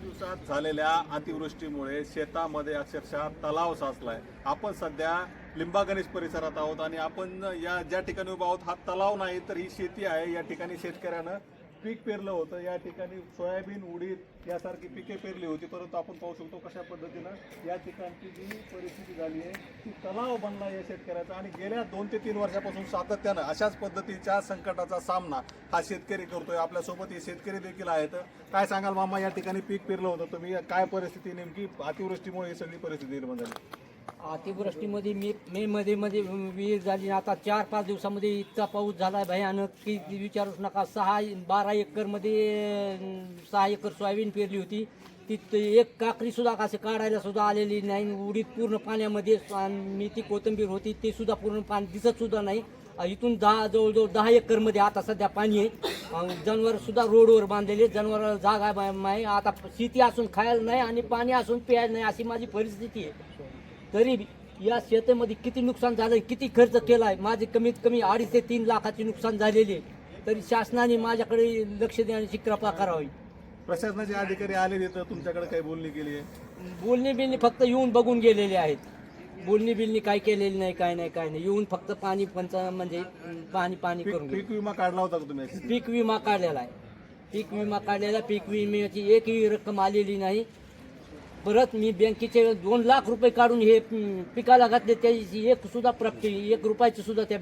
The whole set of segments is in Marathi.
दिवसात झालेल्या अतिवृष्टीमुळे शेतामध्ये अक्षरशः तलाव साचलाय. आपण सध्या लिंबा गणेश परिसरात आहोत आणि आपण या ज्या ठिकाणी उभा आहोत हा तलाव नाही तर ही शेती आहे. या ठिकाणी शेतकऱ्यानं पीक पेरलं होतं. या ठिकाणी सोयाबीन उडीद यासारखी पिके पेरली होती. परंतु आपण पाहू शकतो कशा पद्धतीनं या ठिकाणची जी परिस्थिती झाली आहे ती तलाव बनला या शेतकऱ्याचा. आणि गेल्या दोन ते तीन वर्षापासून सातत्यानं अशाच पद्धतीच्या संकटाचा सामना हा शेतकरी करतोय. आपल्यासोबत हे शेतकरी देखील आहेत. काय सांगाल मामा या ठिकाणी पीक पेरलं होतं तुम्ही? काय परिस्थिती नेमकी? अतिवृष्टीमुळे ही सगळी परिस्थिती निर्माण झाली. अतिवृष्टीमध्ये मे मे मध्ये मध्ये विहीर झाली. आता चार पाच दिवसामध्ये इतका पाऊस झाला भयानक की विचारूच नका. सहा बारा एकरमध्ये सहा एकर सोयाबीन पेरली होती. ती एक काकरी सुद्धा असे काढायला सुद्धा आलेली नाही. उडीद पूर्ण पाण्यामध्ये मी मेथी कोथिंबीर होती ते सुद्धा पूर्ण पाणी दिसत सुद्धा नाही. इथून दहा जवळजवळ दहा एकरमध्ये आता सध्या पाणी आहे. जनावर सुद्धा रोडवर बांधलेले जनावर जागा आहे आता शेती असून खायला नाही आणि पाणी असून प्यायला नाही अशी माझी परिस्थिती आहे. तरी बी या शेतामध्ये किती नुकसान झालं किती खर्च केला आहे माझे कमीत कमी अडीच ते तीन लाखाचे नुकसान झालेले आहे. तरी शासनाने माझ्याकडे लक्ष देण्याची कृपा करावी. प्रशासनाचे अधिकारी आले तर तुमच्याकडे काही बोलणी केली आहे? बोलणी बिलणी फक्त येऊन बघून गेलेले आहेत. बोलणी बिलणी काय केलेली नाही काय नाही काय नाही. येऊन फक्त पाणी पंच म्हणजे पाणी पाणी करून. पीक विमा काढला होता तुम्ही? पीक विमा काढलेला आहे. पीक विमा काढलेला पीक विम्याची एकही रक्कम आलेली नाही. परत मी बँकेचे दोन लाख रुपये काढून हे पिकाला घातले त्याची एक सुद्धा प्राप्ती एक रुपयाची सुद्धा त्या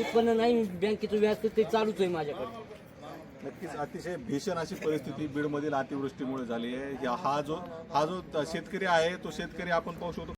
उत्पन्न नाही बँकेचं व्याज तर ते चालूच आहे माझ्याकडे. नक्कीच अतिशय भीषण अशी परिस्थिती बीडमधील अतिवृष्टीमुळे झाली आहे. या- हा जो हा जो शेतकरी आहे तो शेतकरी आपण पाहू शकतो.